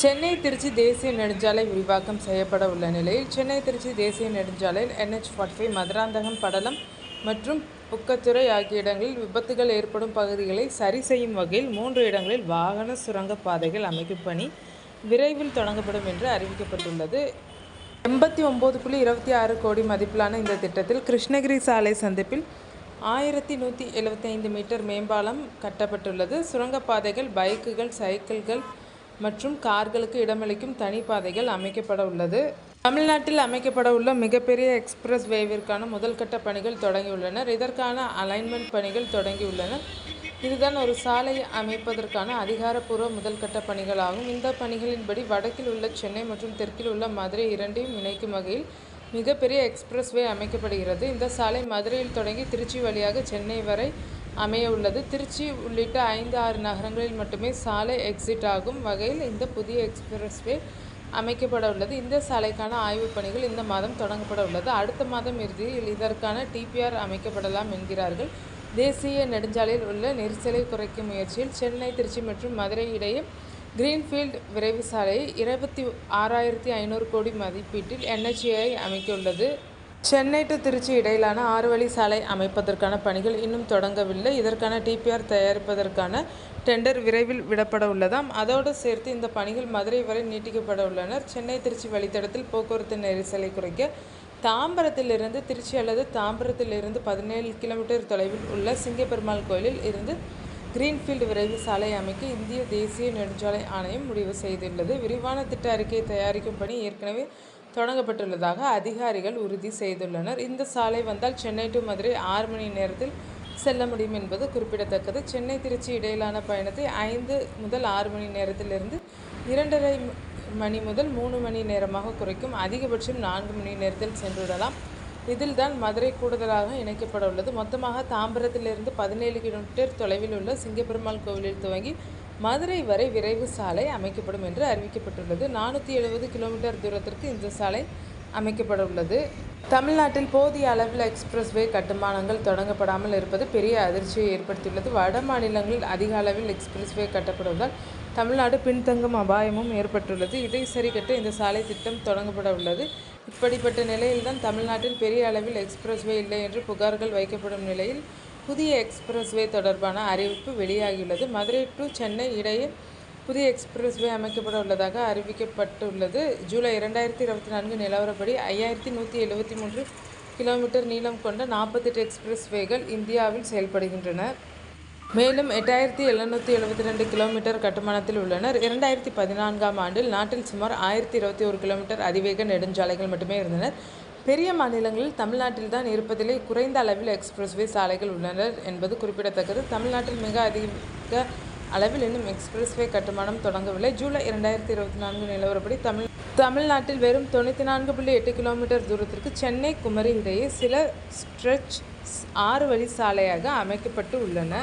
சென்னை திருச்சி தேசிய நெடுஞ்சாலை விரிவாக்கம் செய்யப்பட உள்ள நிலையில் சென்னை திருச்சி தேசிய நெடுஞ்சாலையில் என்ஹெச் ஃபார்ட்டி ஃபைவ் மதுராந்தகம் படலம் மற்றும் புக்கத்துறை ஆகிய இடங்களில் விபத்துகள் ஏற்படும் பகுதிகளை சரி செய்யும் வகையில் மூன்று இடங்களில் வாகன சுரங்கப் பாதைகள் அமைக்கும் பணி விரைவில் தொடங்கப்படும் என்று அறிவிக்கப்பட்டுள்ளது. எண்பத்தி ஒம்பது புள்ளி இருபத்தி ஆறு கோடி மதிப்பிலான இந்த திட்டத்தில் கிருஷ்ணகிரி சாலை சந்திப்பில் ஆயிரத்தி நூற்றி எழுபத்தைந்து மீட்டர் மேம்பாலம் கட்டப்பட்டுள்ளது. சுரங்கப்பாதைகள் பைக்குகள் சைக்கிள்கள் மற்றும் கார்களுக்கு இடமளிக்கும் தனிப்பாதைகள் அமைக்கப்பட உள்ளது. தமிழ்நாட்டில் அமைக்கப்பட உள்ள மிகப்பெரிய எக்ஸ்பிரஸ் வேவிற்கான முதல்கட்ட பணிகள் தொடங்கியுள்ளனர். இதற்கான அலைன்மெண்ட் பணிகள் தொடங்கியுள்ளன. இதுதான் ஒரு சாலை அமைப்பதற்கான அதிகாரப்பூர்வ முதல்கட்ட பணிகளாகும். இந்த பணிகளின்படி வடக்கில் உள்ள சென்னை மற்றும் தெற்கில் உள்ள மதுரை இரண்டையும் இணைக்கும் வகையில் மிகப்பெரிய எக்ஸ்பிரஸ் வே அமைக்கப்படுகிறது. இந்த சாலை மதுரையில் தொடங்கி திருச்சி வழியாக சென்னை வரை அமைய உள்ளது திருச்சி உள்ளிட்ட ஐந்து ஆறு நகரங்களில் மட்டுமே சாலை எக்ஸிட் ஆகும் வகையில் இந்த புதிய எக்ஸ்பிரஸ்வே அமைக்கப்பட உள்ளது இந்த சாலைக்கான ஆய்வுப் பணிகள் இந்த மாதம் தொடங்கப்பட உள்ளது அடுத்த மாதம் இறுதியில் இதற்கான டிபிஆர் அமைக்கப்படலாம் என்கிறார்கள். தேசிய நெடுஞ்சாலையில் உள்ள நெரிசலை குறைக்கும் முயற்சியில் சென்னை திருச்சி மற்றும் மதுரை இடையே கிரீன்ஃபீல்ட் விரைவு சாலையை இருபத்தி ஆறாயிரத்தி ஐநூறு கோடி மதிப்பீட்டில் என்ஹெச்ஏஐ அமைக்கவுள்ளது. சென்னை டு திருச்சி இடையிலான ஆறு வழி சாலை அமைப்பதற்கான பணிகள் இன்னும் தொடங்கவில்லை. இதற்கான டிபிஆர் தயாரிப்பதற்கான டெண்டர் விரைவில் விடப்பட உள்ளதாம். அதோடு சேர்த்து இந்த பணிகள் மதுரை வரை நீட்டிக்கப்பட உள்ளனர். சென்னை திருச்சி வழித்தடத்தில் போக்குவரத்து நெரிசலை குறைக்க தாம்பரத்திலிருந்து திருச்சி அல்லது தாம்பரத்திலிருந்து பதினேழு கிலோமீட்டர் தொலைவில் உள்ள சிங்கப்பெருமாள் கோயிலில் இருந்து கிரீன்ஃபீல்டு விரைவு சாலை அமைக்க இந்திய தேசிய நெடுஞ்சாலை ஆணையம் முடிவு செய்துள்ளது. விரிவான திட்ட அறிக்கையை தயாரிக்கும் பணி ஏற்கனவே தொடங்கப்பட்டுள்ளதாக அதிகாரிகள் உறுதி செய்துள்ளனர். இந்த சாலை வந்தால் சென்னை டு மதுரை ஆறு மணி நேரத்தில் செல்ல முடியும் என்பது குறிப்பிடத்தக்கது. சென்னை திருச்சி இடையிலான பயணத்தை ஐந்து முதல் ஆறு மணி நேரத்திலிருந்து இரண்டரை மணி முதல் மூணு மணி நேரமாக குறைக்கும். அதிகபட்சம் நான்கு மணி நேரத்தில் சென்றுவிடலாம். இதில் தான் மதுரை கூடுதலாக இணைக்கப்பட உள்ளது. மொத்தமாக தாம்பரத்திலிருந்து பதினேழு கிலோமீட்டர் தொலைவில் உள்ள சிங்கப்பெருமாள் கோவிலில் துவங்கி மதுரை வரை விரைவு சாலை அமைக்கப்படும் என்று அறிவிக்கப்பட்டுள்ளது. நானூற்றி எழுபது கிலோமீட்டர் தூரத்திற்கு இந்த சாலை அமைக்கப்பட உள்ளது. தமிழ்நாட்டில் போதிய அளவில் எக்ஸ்பிரஸ்வே கட்டுமானங்கள் தொடங்கப்படாமல் இருப்பது பெரிய அதிர்ச்சியை ஏற்படுத்தியுள்ளது. வட மாநிலங்களில் அதிக அளவில் எக்ஸ்பிரஸ்வே கட்டப்படுவதால் தமிழ்நாடு பின்தங்கும் அபாயமும் ஏற்பட்டுள்ளது. இதை சரிகட்ட இந்த சாலை திட்டம் தொடங்கப்பட உள்ளது. இப்படிப்பட்ட நிலையில்தான் தமிழ்நாட்டில் பெரிய அளவில் எக்ஸ்பிரஸ்வே இல்லை என்று புகார்கள் வைக்கப்படும் நிலையில் புதிய எக்ஸ்பிரஸ்வே தொடர்பான அறிவிப்பு வெளியாகியுள்ளது. மதுரை டு சென்னை இடையே புதிய எக்ஸ்பிரஸ்வே அமைக்கப்பட உள்ளதாக அறிவிக்கப்பட்டுள்ளது. ஜூலை இரண்டாயிரத்தி இருபத்தி நான்கு நிலவரப்படி ஐயாயிரத்தி நூற்றி எழுபத்தி மூன்று கிலோமீட்டர் நீளம் கொண்ட நாற்பத்தெட்டு எக்ஸ்பிரஸ்வேகள் இந்தியாவில் செயல்படுகின்றன. மேலும் எட்டாயிரத்தி எழுநூற்றி எழுபத்தி ரெண்டு கிலோமீட்டர் கட்டுமானத்தில் உள்ளனர். இரண்டாயிரத்தி பதினான்காம் ஆண்டில் நாட்டில் சுமார் ஆயிரத்தி இருபத்தி ஒரு கிலோமீட்டர் அதிவேக நெடுஞ்சாலைகள் மட்டுமே இருந்தனர் பெரிய மாநிலங்களில் தமிழ்நாட்டில் தான் இருப்பதிலே குறைந்த அளவில் எக்ஸ்பிரஸ்வே சாலைகள் உள்ளனர் என்பது குறிப்பிடத்தக்கது. தமிழ்நாட்டில் மிக அதிக அளவில் இன்னும் எக்ஸ்பிரஸ்வே கட்டுமானம் தொடங்கவில்லை. ஜூலை இரண்டாயிரத்தி இருபத்தி நான்கு நிலவரப்படி தமிழ் தமிழ்நாட்டில் வெறும் தொண்ணூற்றி நான்கு புள்ளி எட்டு கிலோமீட்டர் தூரத்திற்கு சென்னை குமரி இடையே சில ஸ்ட்ரெச் ஆறு வழி சாலையாக அமைக்கப்பட்டு உள்ளன.